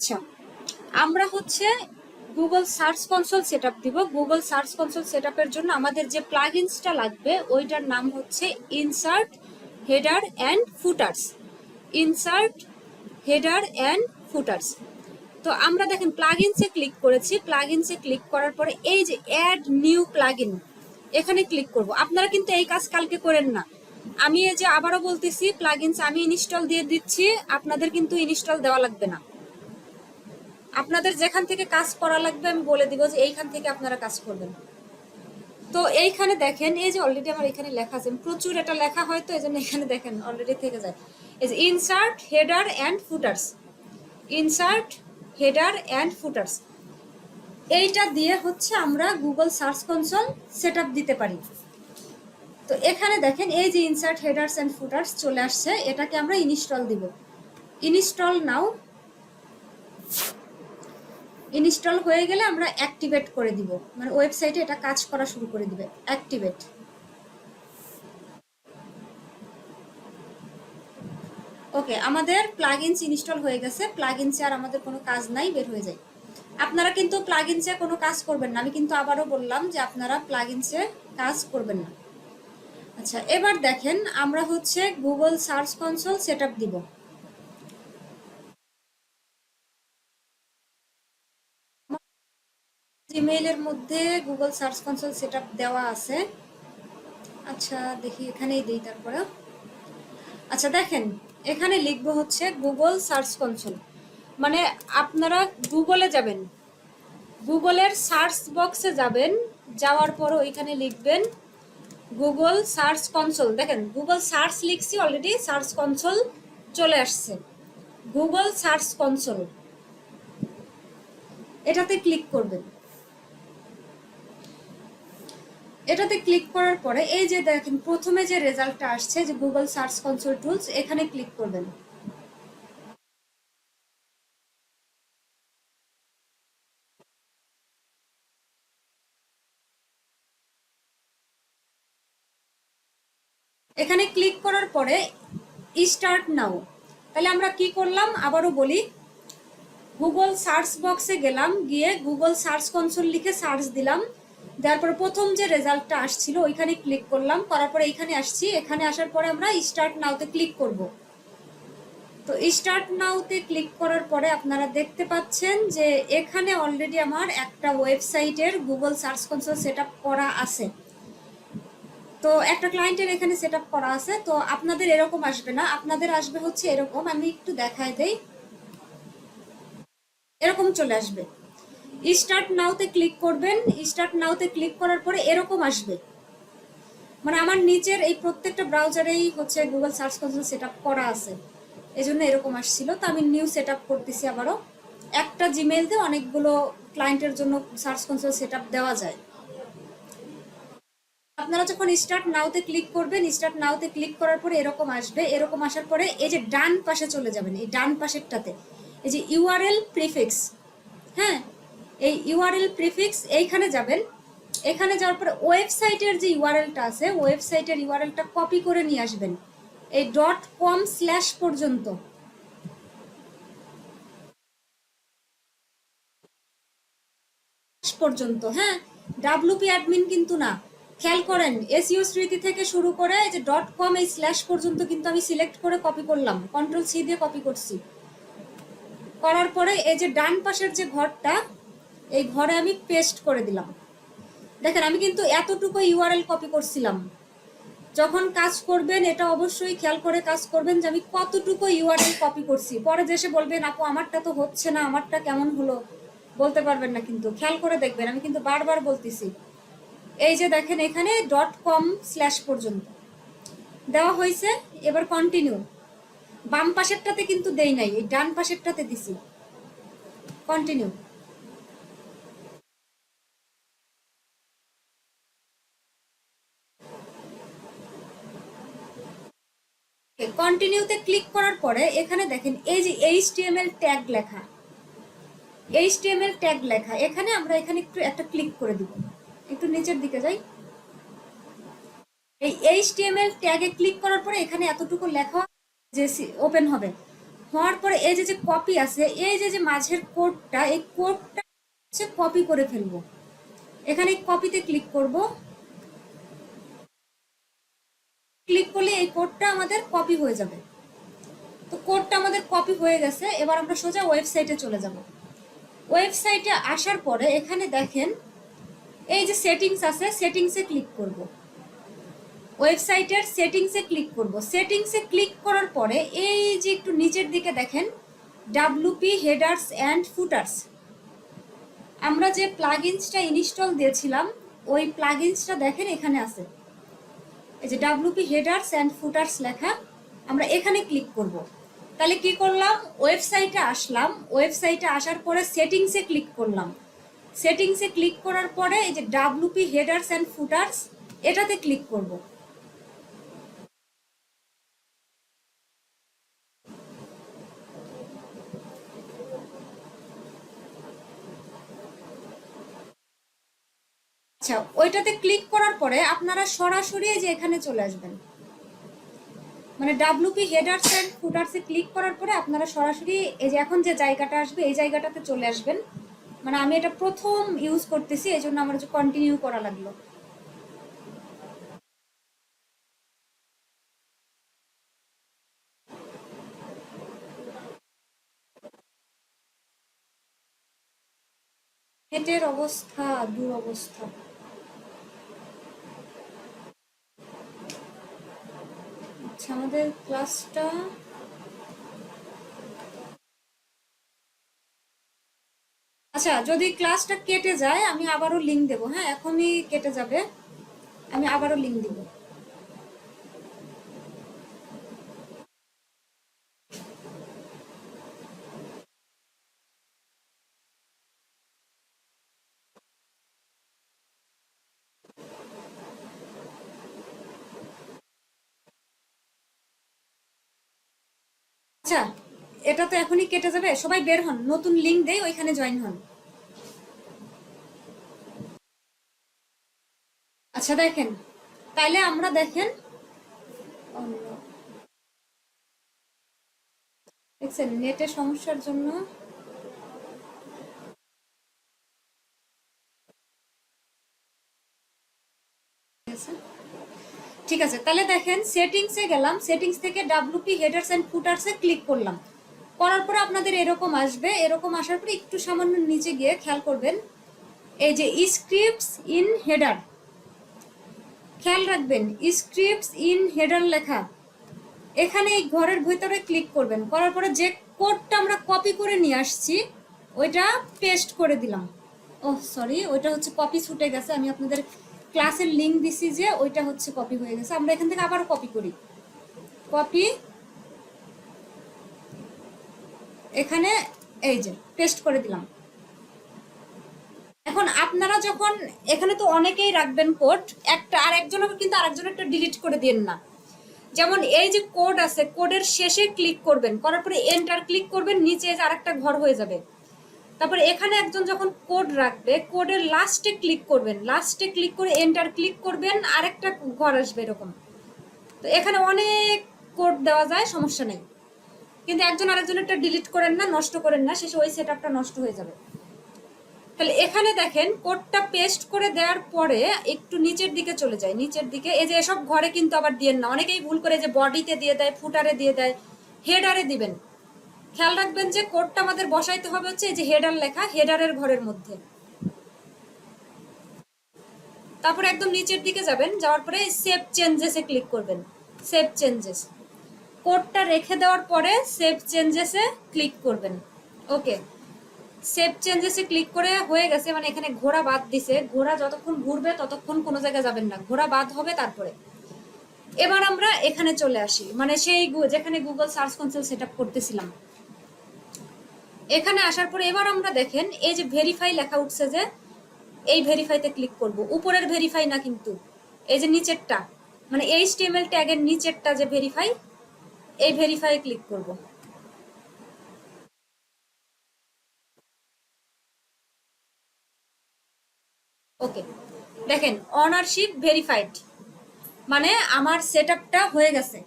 আচ্ছা আমরা হচ্ছে Google search console set up দিব। গুগল সার্চ কনসোল সেট আপের জন্য আমাদের যে প্লাগইনসটা লাগবে, ওইটার নাম হচ্ছে insert header and footers insert header and footers তো আমরা দেখেন প্লাগইনসে ক্লিক করেছি। প্লাগইনসে ক্লিক করার পরে এই যে অ্যাড নিউ প্লাগইন এখানে ক্লিক করব। আপনারা কিন্তু এই কাজ কালকে করেন না। আমি এই যে আবারও বলতেছি প্লাগইনস আমি ইনস্টল দিয়ে দিচ্ছি, আপনাদের কিন্তু ইনস্টল দেওয়া লাগবে না। আপনাদের যেখান থেকে কাজ করা লাগবে, আমি বলে দিব যে এইখান থেকে আপনারা কাজ করবেন। তো এইখানে দেখেন, এই যে অলরেডি আমার এখানে লেখা আছে, প্রচুর এটা লেখা হয় তো এই জন্য এখানে দেখেন অলরেডি থেকে যায়। এই যে insert header and footers insert header and footers এইটা দিয়ে হচ্ছে আমরা গুগল সার্চ কনসোল সেট দিতে পারি। তো এখানে দেখেন, এই যে ইনসার্ট হেডার্স অ্যান্ড ফুটার্স চলে আসছে, এটাকে আমরা ইনস্টল দিব। ইনস্টল নাও। ইনস্টল হয়ে গেলে আমরা অ্যাক্টিভেট করে দিব। মানে ওয়েবসাইটে এটা কাজ করা শুরু করে দিবে। অ্যাক্টিভেট। ওকে, আমাদের প্লাগইনস ইনস্টল হয়ে গেছে। প্লাগ প্লাগইনসে আর আমাদের কোনো কাজ নাই, বের হয়ে যায় আপনারা কিন্তু প্লাগ প্লাগইনসে কোনো কাজ করবেন না। আমি কিন্তু আবারও বললাম যে আপনারা প্লাগইনসে কাজ করবেন না। আচ্ছা এবার দেখেন আমরা হচ্ছে গুগল সার্চ কনসোল সেট দিব। জিমেইলের মধ্যে গুগল সার্চ কনসোল সেট দেওয়া আছে। আচ্ছা দেখি এখানেই দিই তারপরে। আচ্ছা দেখেন, এখানে লিখব হচ্ছে গুগল সার্চ কনসোল মানে আপনারা গুগলে যাবেন। গুগলের সার্চ বক্সে যাবেন, যাওয়ার পর ওইখানে লিখবেন গুগল সার্চ কনসোল দেখেন গুগল সার্চ লিখছি অলরেডি সার্চ কনসোল চলে আসছে। গুগল সার্চ কনসোল এটাতে ক্লিক করবেন। এটাতে ক্লিক করার পরে এই যে দেখেন, প্রথমে যে রেজাল্টটা আসছে, যে গুগল সার্চ কনসোল টুলস এখানে ক্লিক করবেন। এখানে ক্লিক করার পরে স্টার্ট নাও তাহলে আমরা কি করলাম? আবারও বলি গুগল সার্চ বক্সে গেলাম, গিয়ে গুগল সার্চ কনসোল লিখে সার্চ দিলাম। দেওয়ার পরে প্রথম যে রেজাল্টটা আসছিল, ওইখানে ক্লিক করলাম। করার পরে এখানে আসছি। এখানে আসার পরে আমরা স্টার্ট নাওতে ক্লিক করব। তো স্টার্ট নাওতে ক্লিক করার পরে আপনারা দেখতে পাচ্ছেন যে এখানে অলরেডি আমার একটা ওয়েবসাইটের গুগল সার্চ কনসোল সেট করা আছে। তো একটা ক্লায়েন্টের এখানে সেট করা আছে। তো আপনাদের এরকম আসবে না। আপনাদের আসবে হচ্ছে এরকম। আমি একটু দেখাই দেই। এরকম চলে আসবে। স্টার্ট নাওতে ক্লিক করবেন স্টার্ট নাওতে ক্লিক করার পরে এরকম আসবে। মানে আমার নিচের এই প্রত্যেকটা ব্রাউজারেই হচ্ছে গুগল সার্চ কনসোল সেট করা আছে। এই জন্য এরকম আসছিল। তো আমি নিউ সেট করতেছি আবারও। একটা জিমেইল দিয়ে অনেকগুলো ক্লায়েন্টের জন্য সার্চ কনসোল সেট দেওয়া যায়। আপনারা যখন স্টার্ট নাওতে ক্লিক করবেন স্টার্ট নাওতে ক্লিক করার পরে এরকম আসবে। এরকম আসার পরে এই যে ডান পাশে চলে যাবেন, এই ডান পাশেরটাতে। এই যে ইউআরএল প্রিফিক্স হ্যাঁ? এই ইউআরএল প্রিফিক্স এইখানে যাবেন। এখানে যাওয়ার পরে ওয়েবসাইটের যে ইউআরএলটা আছে, ওয়েবসাইটের ইউআরএলটা কপি করে নিয়ে আসবেন। এই. ডট কম স্ল্যাশ পর্যন্ত পর্যন্ত হ্যাঁ? ডাব্লুপি অ্যাডমিন কিন্তু না। খেয়াল করেন এসইও স্মৃতি থেকে শুরু করে যে. ডট কম এই স্ল্যাশ পর্যন্ত কিন্তু আমি সিলেক্ট করে কপি করলাম। কন্ট্রোল সি দিয়ে কপি করছি। করার পরে এই যে ডান পাশের যে ঘরটা এই ঘরে আমি পেস্ট করে দিলাম। দেখেন, আমি কিন্তু এতটুকু ইউআরএল কপি করছিলাম। যখন কাজ করবেন, এটা অবশ্যই খেয়াল করে কাজ করবেন যে আমি কতটুকু ইউআরএল কপি করছি। পরে দেশে বলবেন, আপু, আমারটা তো হচ্ছে না, আমারটা কেমন হলো? বলতে পারবেন না কিন্তু, খেয়াল করে দেখবেন, আমি কিন্তু বারবার বলতেছি। এই যে দেখেন, এখানে. ডট কম স্ল্যাশ পর্যন্ত। দেওয়া হয়েছে, এবার কন্টিনিউ বাম পাশেরটাতে কিন্তু দেই নাই, এই ডান পাশেরটাতে দিছি। কন্টিনিউ কন্টিনিউতে ক্লিক করার পরে এখানে দেখেন এই যে এইচটিএমএল ট্যাগ লেখা। এইচটিএমএল ট্যাগ লেখা। এখানে আমরা এখানে একটু একটা ক্লিক করে দিব। একটু নিচের দিকে যাই। এই এইচটিএমএল ট্যাগে ক্লিক করার পরে এখানে এতটুকু লেখা যে ওপেন হবে। হওয়ার পরে এই যে যে কপি আছে, এই যে যে মাঝের কোডটা এই কোডটা হচ্ছে কপি করে ফেলব। এখানে কপিতে ক্লিক করব। ক্লিক করলে এই কোডটা আমাদের কপি হয়ে যাবে। তো কোডটা আমাদের কপি হয়ে গেছে, এবার আমরা সোজা ওয়েবসাইটে চলে যাব। ওয়েবসাইটে আসার পরে এখানে দেখেন, এই যে সেটিংস আছে সেটিংসে ক্লিক করব। ওয়েবসাইটের সেটিংসে ক্লিক করব। সেটিংসে ক্লিক করার পরে এই যে একটু নিচের দিকে দেখেন ডাব্লুপি হেডার্স অ্যান্ড ফুটার্স আমরা যে প্লাগইনসটা ইনস্টল দিয়েছিলাম, ওই প্লাগইনসটা দেখেন এখানে আছে। এই যে ডাব্লুপি হেডার্স অ্যান্ড ফুটার্স লেখা, আমরা এখানে ক্লিক করব। তাহলে কি করলাম? ওয়েবসাইটে আসলাম। ওয়েবসাইটে আসার পরে সেটিংসে ক্লিক করলাম। সেটিংসে ক্লিক করার পরে এই যে ডাব্লুপি হেডার্স অ্যান্ড ফুটার্স এটাতে ক্লিক করব। আচ্ছা ওইটাতে ক্লিক করার পরে আপনারা সরাসরি যে এখানে চলে আসবেন। মানে ডাব্লুপি হেডার্স এন্ড ফুটার্সে ক্লিক করার পরে আপনারা সরাসরি এই যে এখন যে জায়গাটা আসবে, এই জায়গাটাতে চলে আসবেন। মানে আমি এটা প্রথম ইউজ করতেছি, এই জন্য আমার কন্টিনিউ করা লাগল। নেটের অবস্থা, দুরবস্থা। আচ্ছা আমাদের ক্লাসটা আচ্ছা যদি ক্লাসটা কেটে যায়, আমি আবারও লিঙ্ক দেবো। হ্যাঁ এখনই কেটে যাবে। আমি আবারও লিঙ্ক দিব। আচ্ছা এটা তো এখনই কেটে যাবে। সবাই বের হন, নতুন লিঙ্ক দেই, ওইখানে জয়েন হন। আচ্ছা দেখেন। তাইলে আমরা দেখেন, দেখছেন, নেটের সমস্যার জন্য ঠিক আছে, তাহলে দেখেন সেটিংসে গেলাম সেটিংস থেকে ডাব্লুপি হেডার্স এন্ড ফুটার্সে ক্লিক করলাম। করার পরে আপনাদের এরকম আসবে, এরকম আসার পরে একটু সামান্য নিচে গিয়ে খেয়াল করবেন, এই যে স্ক্রিপ্টস ইন হেডার খেয়াল রাখবেন স্ক্রিপ্টস ইন হেডার লেখা, এখানে এই ঘরের ভিতরে ক্লিক করবেন। করার পরে যে কোডটা আমরা কপি করে নিয়ে আসছি, ওইটা পেস্ট করে দিলাম। ও সরি ওইটা হচ্ছে কপি ছুটে গেছে, আমি আপনাদের ক্লাসের লিঙ্ক দিছি যে ওইটা হচ্ছে কপি হয়ে গেছে। আমরা এখান থেকে আবার কপি করি। কপি এখানে এই যে পেস্ট করে দিলাম। এখন আপনারা যখন, এখানে তো অনেকেই রাখবেন কোড একটা আর একজনকে কিন্তু আরেকজন একটা ডিলিট করে দিন না। যেমন এই যে কোড আছে কোডের শেষে ক্লিক করবেন, করার পরে এন্টার ক্লিক করবেন, নিচে আরেকটা ঘর হয়ে যাবে। তারপরে এখানে একজন যখন কোড রাখবে কোডের লাস্টে ক্লিক করবেন লাস্টে ক্লিক করে এন্টার ক্লিক করবেন, আরেকটা ঘর আসবে এরকম। তো এখানে অনেক কোড দেওয়া যায়, সমস্যা নেই। কিন্তু একজন আরেকজনেরটা ডিলিট করেন না, নষ্ট করেন না, শেষে ওই সেট নষ্ট হয়ে যাবে। তাহলে এখানে দেখেন কোডটা পেস্ট করে দেওয়ার পরে একটু নিচের দিকে চলে যায়। নিচের দিকে, এই যে এসব ঘরে কিন্তু আবার দিয়েন না। অনেকেই ভুল করে যে বডিতে দিয়ে দেয় ফুটারে দিয়ে দেয় হেডারে দিবেন। খেয়াল রাখবেন যে কোডটা আমাদের বসাইতে হবে হচ্ছে এই যে হেডার লেখা, হেডারের ঘরের মধ্যে। তারপর একদম নিচের দিকে যাবেন, যাওয়ার পরে সেভ চেঞ্জেসে ক্লিক করবেন। সেভ চেঞ্জেস কোডটা রেখে দেওয়ার পরে সেভ চেঞ্জেসে ক্লিক করবেন। ওকে। সেভ চেঞ্জেসে ক্লিক করে হয়ে গেছে মানে এখানে ঘোড়া বাদ দিছে। ঘোড়া যতক্ষণ ঘুরবে ততক্ষণ কোনো জায়গায় যাবেন না। ঘোড়া বাদ হবে তারপরে। এবার আমরা এখানে চলে আসি। মানে সেই যেখানে গুগল সার্চ কনসোল সেট করতেছিলাম। এখানে আসার পরে এবার আমরা দেখেন, এই যে ভেরিফাই লেখা উঠছে যে এই ভেরিফাইতে ক্লিক করব। উপরের ভেরিফাই না কিন্তু, এই যে নিচেরটা মানে এইচটিএমএল ট্যাগের নিচেরটা যে ভেরিফাই এই ভেরিফাই ক্লিক করব। ওকে দেখেন অনারশিপ ভেরিফাইড মানে আমার সেট হয়ে গেছে।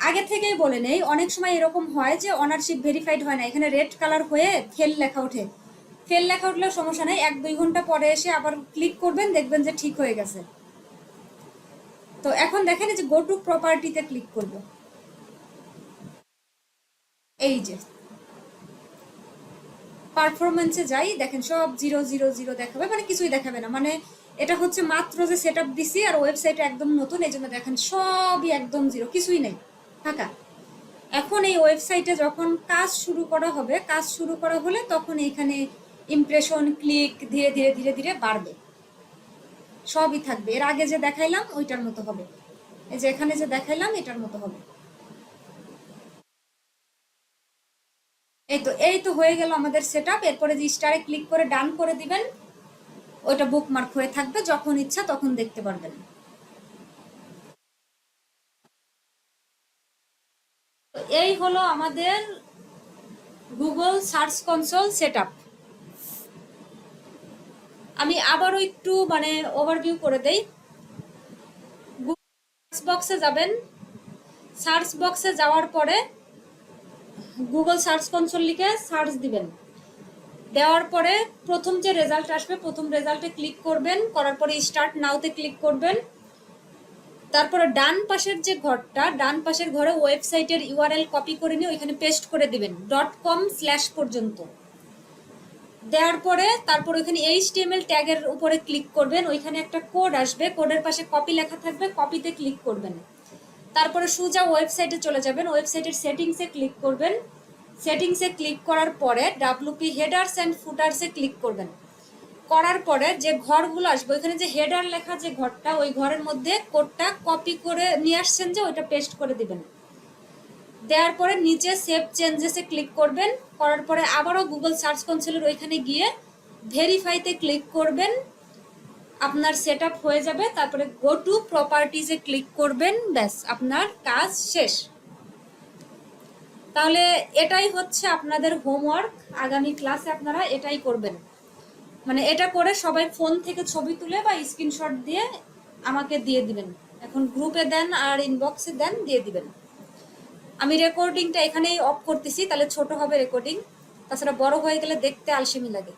আগে থেকেই বলে নেই, অনেক সময় এরকম হয় যে অনারশিপ ভেরিফাইড হয় না, এখানে রেড কালার হয়ে ফেল লেখা ওঠে। ফেল লেখা উঠলেও সমস্যা নেই, এক দুই ঘণ্টা পরে এসে আবার ক্লিক করবেন, দেখবেন যে ঠিক হয়ে গেছে। তো এখন দেখেন যে গো টু প্রপার্টিতে ক্লিক করব। এই যে। পারফরমেন্সে যাই, দেখেন সব জিরো জিরো জিরো দেখাবে মানে কিছুই দেখাবে না। মানে এটা হচ্ছে মাত্র যে সেট আপ দিছি আর ওয়েবসাইট একদম নতুন, এই জন্য দেখেন সবই একদম জিরো কিছুই নেই। ফাঁকা এখন এই ওয়েবসাইটে যখন কাজ শুরু করা হবে, কাজ শুরু করা হলে তখন এখানে ইমপ্রেশন ক্লিক ধীরে ধীরে ধীরে ধীরে বাড়বে। সবই থাকবে। এর আগে যে দেখাইলাম, ওইটার মতো হবে। এই যে এখানে যে দেখাইলাম, এটার মতো হবে। এই তো এই তো হয়ে গেল আমাদের সেট আপ এরপরে যে স্টারে ক্লিক করে ডান করে দিবেন, ওইটা বুকমার্ক হয়ে থাকবে। যখন ইচ্ছা তখন দেখতে পারবেন। এই হলো আমাদের গুগল সার্চ কনসোল সেট আমি আবারও একটু মানে ওভারভিউ করে দেই। সার্চ বক্সে যাবেন। সার্চ বক্সে যাওয়ার পরে গুগল সার্চ কনসোল লিখে সার্চ দিবেন। দেওয়ার পরে প্রথম যে রেজাল্ট আসবে, প্রথম রেজাল্টে ক্লিক করবেন। করার পরে স্টার্ট নাওতে ক্লিক করবেন। তারপরে ডান পাশের যে ঘরটা, ডান পাশের ঘরে ওয়েবসাইটের ইউআরএল কপি করে নিয়ে ওইখানে পেস্ট করে দিবেন, ডট কম স্ল্যাশ পর্যন্ত। দেওয়ার পরে তারপর ওইখানে এইচ এইচটিএমএল ট্যাগের উপরে ক্লিক করবেন, ওইখানে একটা কোড আসবে, কোডের পাশে কপি লেখা থাকবে, কপিতে ক্লিক করবেন। তারপরে সোজা ওয়েবসাইটে চলে যাবেন, ওয়েবসাইটের সেটিংসে ক্লিক করবেন। সেটিংসে ক্লিক করার পরে ডাব্লুপি হেডার্স অ্যান্ড ফুটার্সে ক্লিক করবেন। করার পরে যে ঘরগুলো আসবে, ওইখানে যে হেডার লেখা যে ঘরটা, ওই ঘরের মধ্যে কোডটা কপি করে নিয়ে আসছেন যে ওইটা পেস্ট করে দিবেন। দেওয়ার পরে নিচে সেভ চেঞ্জেসে ক্লিক করবেন। করার পরে আবারও গুগল সার্চ কনসোলের ওইখানে গিয়ে ভেরিফাইতে ক্লিক করবেন। আপনার সেট হয়ে যাবে। তারপরে গো টু প্রপার্টিজে ক্লিক করবেন। ব্যাস, আপনার কাজ শেষ। তাহলে এটাই হচ্ছে আপনাদের হোমওয়ার্ক আগামী ক্লাসে আপনারা এটাই করবেন। মানে এটা করে সবাই ফোন থেকে ছবি তুলে বা স্ক্রিনশট দিয়ে আমাকে দিয়ে দিবেন। এখন গ্রুপে দেন আর ইনবক্সে দেন, দিয়ে দিবেন। আমি রেকর্ডিংটা এখানেই অফ করতেছি, তাহলে ছোট হবে রেকর্ডিং তাছাড়া বড় হয়ে গেলে দেখতে আলসেমি লাগে।